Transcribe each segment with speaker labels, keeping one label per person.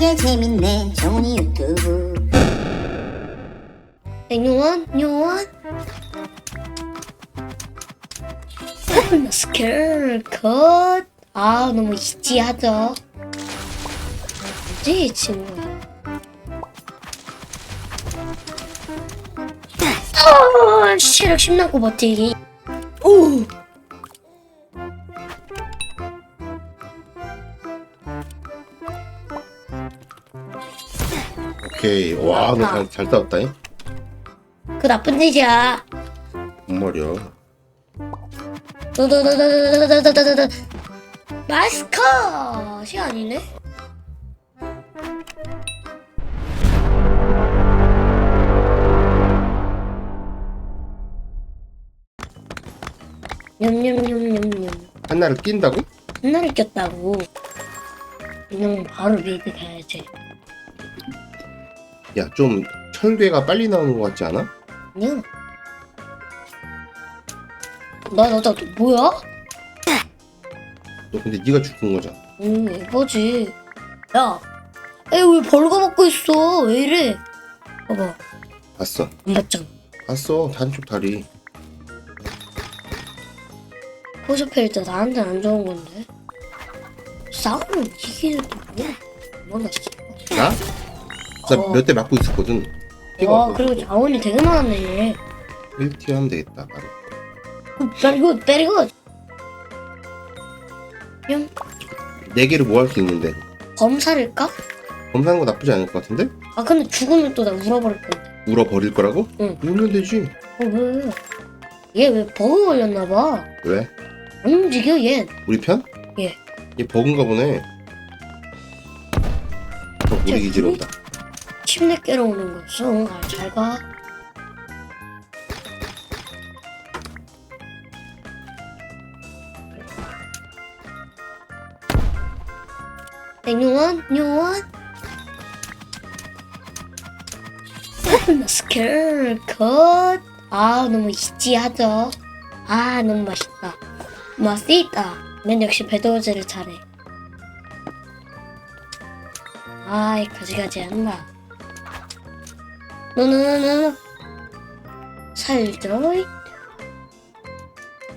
Speaker 1: 신나게 재밌네. 정훈이 유튜브.
Speaker 2: 요원? 요원? 스킬 컷아 너무 이지하죠. 뭐지 이 친구야 아 시력 심나고 버티기. 오
Speaker 3: 오케이. 와, 너 잘, 잘 싸웠다잉?
Speaker 2: 그 나쁜 짓이야
Speaker 3: 뭔 말이야.
Speaker 2: 도도도도도도도도도도 마스커 시 아니네 냠냠냠냠냠
Speaker 3: 한나를 낀다고?
Speaker 2: 한나를 꼈다고 그냥 바로 리드 가야지
Speaker 3: 야, 좀 철괴가 빨리 나오는 것 같지 않아?
Speaker 2: 아니야 나나 나 뭐야?
Speaker 3: 너 근데 네가 죽은 거잖아.
Speaker 2: 음, 이거지. 야, 에이, 왜 벌거벗고 있어? 왜 이래? 봐봐,
Speaker 3: 봤어.
Speaker 2: 안 봤잖아.
Speaker 3: 봤어. 단쪽 다리.
Speaker 2: 포스펠 때 나한테 안 좋은 건데. 싸우면 이기는 게 뭐야? 뭐나 씨.
Speaker 3: 나? 나
Speaker 2: 어.
Speaker 3: 몇대 맞고 있었거든. 피가
Speaker 2: 와,
Speaker 3: 없어서.
Speaker 2: 그리고 자원이 되게 많았네.
Speaker 3: 1티어 하면 되겠다. 바로.
Speaker 2: 베리굿, 베리굿. 그냥
Speaker 3: 네 개를 뭐 할 수 있는데.
Speaker 2: 검사를 까?
Speaker 3: 검사하는 거 나쁘지 않을 것 같은데?
Speaker 2: 아, 근데 죽으면 또 나 울어버릴 건데.
Speaker 3: 울어 버릴 거라고?
Speaker 2: 응.
Speaker 3: 울면 되지.
Speaker 2: 어, 왜? 얘 왜 버그 걸렸나 봐.
Speaker 3: 왜?
Speaker 2: 안 움직여, 얘.
Speaker 3: 우리 편?
Speaker 2: 예.
Speaker 3: 얘 버그인가 보네. 어, 우리 기지로 온다.
Speaker 2: 침대 깨러 오는 거였어. 응, 아, 잘 가. 요원, 요원. 스킬 컷. 아, 너무 이지하죠. 아, 너무 맛있다. 맛있다. 난 역시 배도우즈를 잘해. 아이, 가지가지 한다. 노노노노. 살죠이.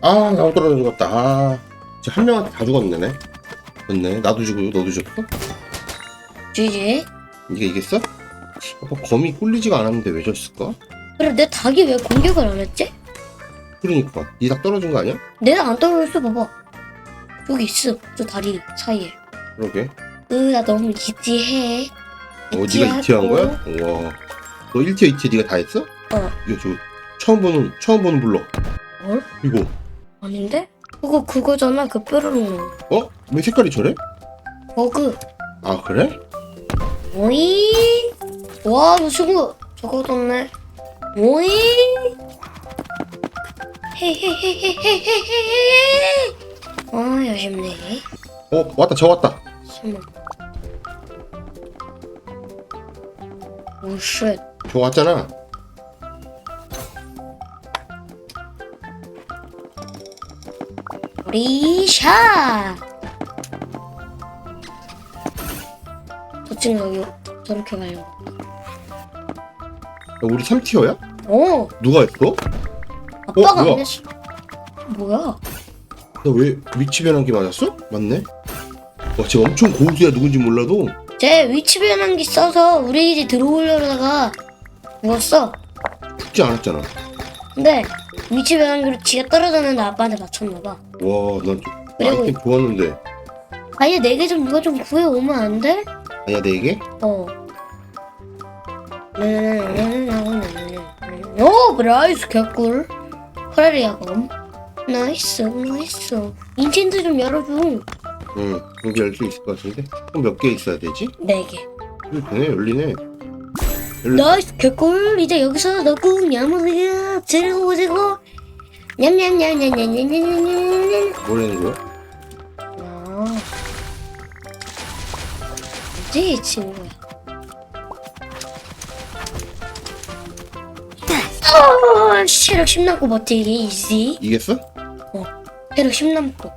Speaker 3: 아, 나도 떨어져 죽었다. 아, 진짜 한 명한테 다 죽었네. 맞네. 나도 죽고 너도 죽었어?
Speaker 2: GG.
Speaker 3: 네가 이겼어? 어, 검이 꿀리지가 않았는데 왜 졌을까?
Speaker 2: 그래, 내 닭이 왜 공격을 안 했지?
Speaker 3: 그러니까 네닭 떨어진 거 아니야?
Speaker 2: 내가 안 떨어졌어, 봐봐. 여기 있어. 저 다리 사이에.
Speaker 3: 그러게.
Speaker 2: 으, 나 너무 이지해.
Speaker 3: 어, 네가 2티어 한 거야? 우와. 너 1티어, 2티어 네가 다 했어?
Speaker 2: 어.
Speaker 3: 이거 저 처음 보는 처음 보는 블럭.
Speaker 2: 뭘?
Speaker 3: 이거.
Speaker 2: 아닌데? 그거 그거잖아, 그 뾰로롱.
Speaker 3: 어? 왜 색깔이 저래?
Speaker 2: 버그.
Speaker 3: 아 그래?
Speaker 2: 오이. 와, 너 친구 저거 뒀네. 오이. 헤헤헤헤헤헤헤헤. 아, 아쉽네.
Speaker 3: 어 왔다 저 왔다.
Speaker 2: 설마. 오, 쉣.
Speaker 3: 저 왔잖아.
Speaker 2: 리샤. 저 친구 여기 저렇게 가요.
Speaker 3: 야, 우리 3티어야?
Speaker 2: 어,
Speaker 3: 누가 했어?
Speaker 2: 아빠가
Speaker 3: 뭐야?
Speaker 2: 안 했어. 뭐야?
Speaker 3: 나 왜 위치 변환기 맞았어? 맞네. 와, 쟤 엄청 고수야 누군지 몰라도
Speaker 2: 제 위치 변환기 써서 우리 기지 들어오려다가 죽었어.
Speaker 3: 죽지 않았잖아.
Speaker 2: 근데 위치 변환기로 지가 떨어졌는데 아빠한테 맞췄나봐.
Speaker 3: 와, 난
Speaker 2: 그리고-
Speaker 3: 아이템 좋았는데.
Speaker 2: 아예 네개좀 누가 좀 구해 오면 안 돼?
Speaker 3: 아니야 네 개?
Speaker 2: 어. 오, 브라이스 개꿀. 프라리아 검. 나이스, 나이스. 인챈트 좀 열어줘.
Speaker 3: 응, 여기 열수 있을 것 같은데. 그럼 몇 개 있어야 되지?
Speaker 2: 네 개.
Speaker 3: 이거 되네, 열리네.
Speaker 2: 나이스 개꿀. 이제 여기서 넣고 냠으세요. 들어오시고. 냠냠냠냠냠냠냠냠냠.
Speaker 3: 뭐라는 거야?
Speaker 2: 아. 뭐지, 이 친구야. 아, 체력 10 남고 버티기, 이지.
Speaker 3: 이겼어?
Speaker 2: 체력 10 남고.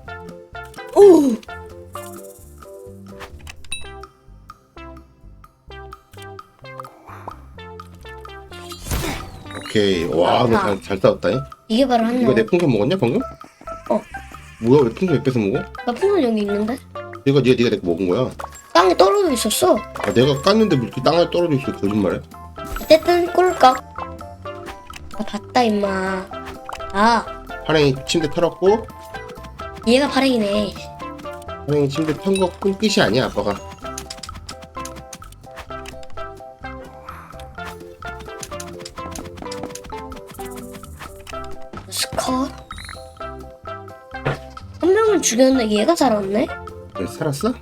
Speaker 2: 오!
Speaker 3: 오케이. 와, 너 잘잘 싸웠다. 잉?
Speaker 2: 이게 바로 한
Speaker 3: 이거
Speaker 2: 명.
Speaker 3: 내 풍선 먹었냐 방금?
Speaker 2: 어.
Speaker 3: 뭐야 왜 풍선 왜 뺏어 먹어?
Speaker 2: 나 풍선 여기 있는데?
Speaker 3: 네가 네가 내거 먹은 거야.
Speaker 2: 땅에 떨어져 있었어.
Speaker 3: 아 내가 깠는데 뭐 이렇게 땅에 떨어져 있어 거짓말해?
Speaker 2: 어쨌든 꿀꺽. 아 봤다 임마. 아
Speaker 3: 파랭이 침대 털었고
Speaker 2: 얘가 발행이네.
Speaker 3: 파랭이 침대 턴거 끝이 아니야 아빠가.
Speaker 2: 죽였는데 얘가 살았네?
Speaker 3: 왜 살았어?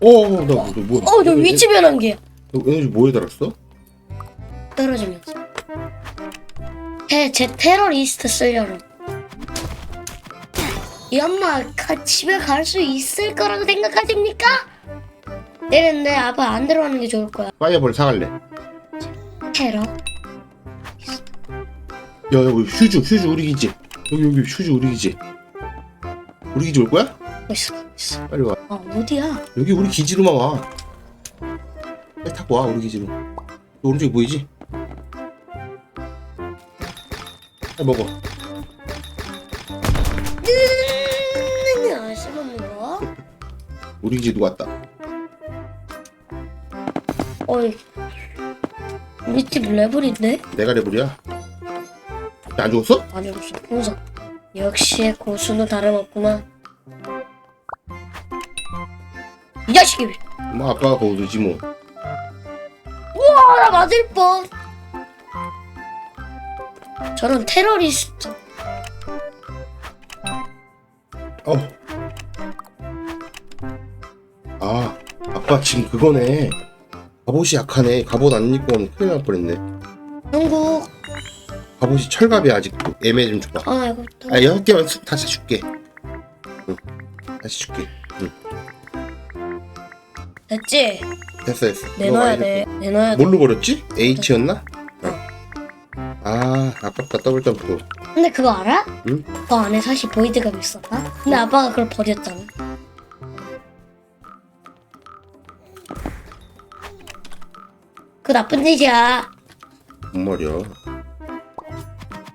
Speaker 3: 오, 나, 너, 너 뭐야?
Speaker 2: 어, 저 위치 변환기야.
Speaker 3: 너 에너지 뭐에 달았어?
Speaker 2: 떨어지면서. 테, 제 테러리스트 쓰려고. 이 엄마 가, 집에 갈 수 있을 거라고 생각하십니까? 내는데 아빠 안 들어가는 게 좋을 거야.
Speaker 3: 파이어볼 사갈래.
Speaker 2: 테러.
Speaker 3: 야, 여기 휴즈, 휴즈 우리 기지. 여기 여기 휴즈 우리 기지. 우리 기지 올 거야?
Speaker 2: 있어, 있어.
Speaker 3: 빨리 와.
Speaker 2: 아, 어디야?
Speaker 3: 여기 우리 기지로만 와. 빨리 타고 와 우리 기지로. 오른쪽에 보이지? 빨리 먹어.
Speaker 2: 아, 씹었는 거.
Speaker 3: 우리 기지 누가 왔다.
Speaker 2: 어이. 우리 집 레벨인데?
Speaker 3: 내가 레벨이야. 안 죽었어?
Speaker 2: 아니, 무슨 풍선. 역시 고수는 다름없구만. 이 자식이.
Speaker 3: 뭐 아빠가 거두지 뭐.
Speaker 2: 아, 나 맞을 뻔. 저런 테러리스트.
Speaker 3: 어. 아, 아빠 지금 그거네. 갑옷이 약하네. 갑옷 안 입고 오면 큰일 날 뻔했네.
Speaker 2: 한국.
Speaker 3: 갑옷이 철갑이야 아직도. 애매 좀 줘봐.
Speaker 2: 아, 이거. 또-
Speaker 3: 아 여섯 개만 수- 다시 줄게. 응. 다시 줄게. 응.
Speaker 2: 됐지?
Speaker 3: 됐어 됐어.
Speaker 2: 내놔야
Speaker 3: 많이
Speaker 2: 돼. 내놔야 돼.
Speaker 3: 뭘로 버렸지? H였나? 아 아깝다 더블 점프.
Speaker 2: 근데 그거 알아?
Speaker 3: 응?
Speaker 2: 그 안에 사실 보이드가 있었다? 근데 아빠가 그걸 버렸잖아. 그 나쁜 짓이야.
Speaker 3: 뭔 말이야?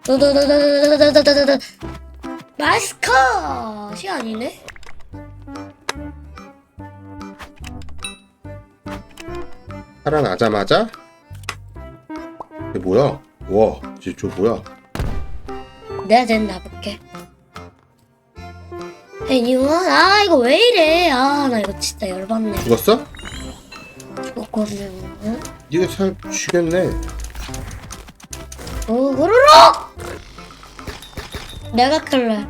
Speaker 2: 너너너너너너너너너너 마스컷이 아니네?
Speaker 3: 살아나자마자 이게 뭐야? 와, 쟤, 저 뭐야?
Speaker 2: 내가 쟤는 놔볼게. 애니원? 아 이거 왜 이래? 아 나 이거 진짜 열받네.
Speaker 3: 죽었어?
Speaker 2: 죽었거든.
Speaker 3: 네가 살 죽였네.
Speaker 2: 오 후루룩! 내가 클래.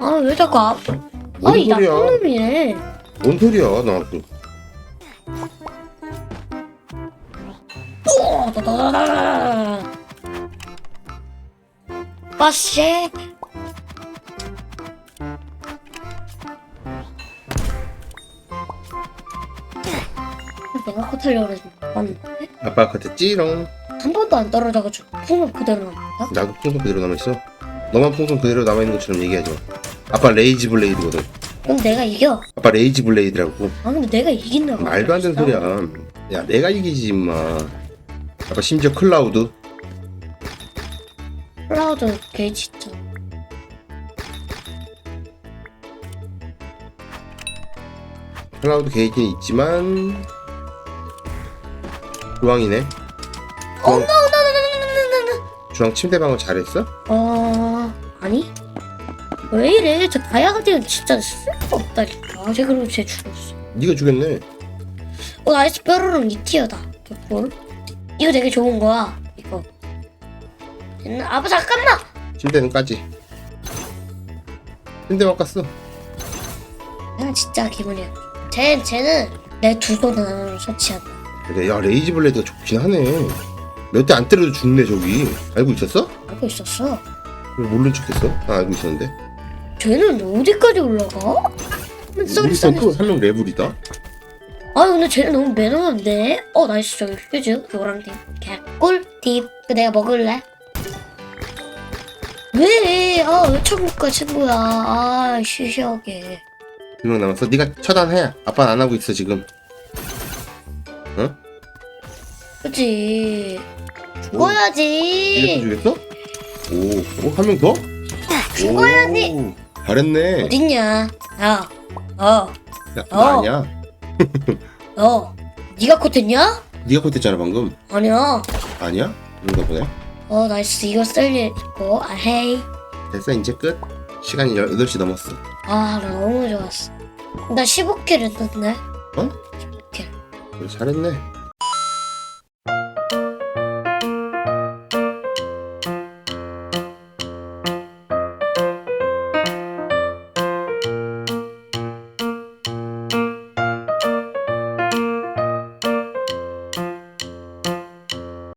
Speaker 2: 아 왜 자꾸 아?
Speaker 3: 뭔
Speaker 2: 아이 나쁜
Speaker 3: 소리야?
Speaker 2: 놈이네.
Speaker 3: 뭔 소리야? 나 그.
Speaker 2: 오, 다다다다다. 빠쉐. 내가 코탈려고 그러지?
Speaker 3: 아빠 겉에 찌롱.
Speaker 2: 한 번도 안 떨어져가지고 풍선 그대로 남았다?
Speaker 3: 나도 풍선 그대로 남아 있어. 너만 풍선 그대로 남아 있는 것처럼 얘기하지 마. 아빠 레이지 블레이드거든.
Speaker 2: 그럼 내가 이겨.
Speaker 3: 아빠 레이지 블레이드라고.
Speaker 2: 아 근데 내가 이긴다.
Speaker 3: 말도 안 되는 소리야. 야, 내가 이기지 임마. 아빠 심지어 클라우드.
Speaker 2: 클라우드 개 진짜.
Speaker 3: 클라우드 게이지는 있지만 주황이네. 주황, 주황 침대 방어 잘했어?
Speaker 2: 어 아니? 왜 이래? 저 다이아가디는 진짜 쓸모 없다니까. 쟤 그리고 쟤 죽었어.
Speaker 3: 네가 죽였네.
Speaker 2: 어 나이스 뾰로롱 이티어다. 개꿀 이거 되게 좋은 거야 이거. 됐나? 아빠 잠깐만!
Speaker 3: 침대는 까지. 침대만 깠어.
Speaker 2: 난 진짜 기분이 안 좋아. 쟤, 쟤는 내 두손 안으로 설치한다.
Speaker 3: 그래, 야 레이지 블레이드가 좋긴 하네. 몇 대 안 때려도 죽네 저기. 알고 있었어?
Speaker 2: 알고 있었어
Speaker 3: 왜 모른 척했어? 나 알고 있었는데.
Speaker 2: 쟤는 어디까지 올라가? 쏘리
Speaker 3: 우리
Speaker 2: 쏘리
Speaker 3: 또한명 레벨이다.
Speaker 2: 아 근데 쟤는 너무 매너한데 어 나이스 저기 휴즈 노란팀 개꿀팁 그 내가 먹을래? 왜? 아왜 처음부터 친구야 아 시시하게
Speaker 3: 두명 남았어. 네가 처단해. 아빠는 안 하고 있어 지금.
Speaker 2: 그치 죽어야지.
Speaker 3: 이렇게 주겠어? 오, 어, 한명 더?
Speaker 2: 죽어야지.
Speaker 3: 오, 잘했네.
Speaker 2: 어딨냐? 야, 어,
Speaker 3: 야,
Speaker 2: 어.
Speaker 3: 나 아니야.
Speaker 2: 너, 네가 컷했냐?
Speaker 3: 네가 컷했잖아 방금.
Speaker 2: 아니야.
Speaker 3: 아니야? 그런가 보네.
Speaker 2: 어, 나이스. 이거 쓸 일 있고, 아, 헤이.
Speaker 3: 됐어 이제 끝. 시간이 8시 넘었어.
Speaker 2: 아, 나 너무 좋았어. 나 15킬 했던데.
Speaker 3: 어?
Speaker 2: 15킬.
Speaker 3: 그래, 잘했네.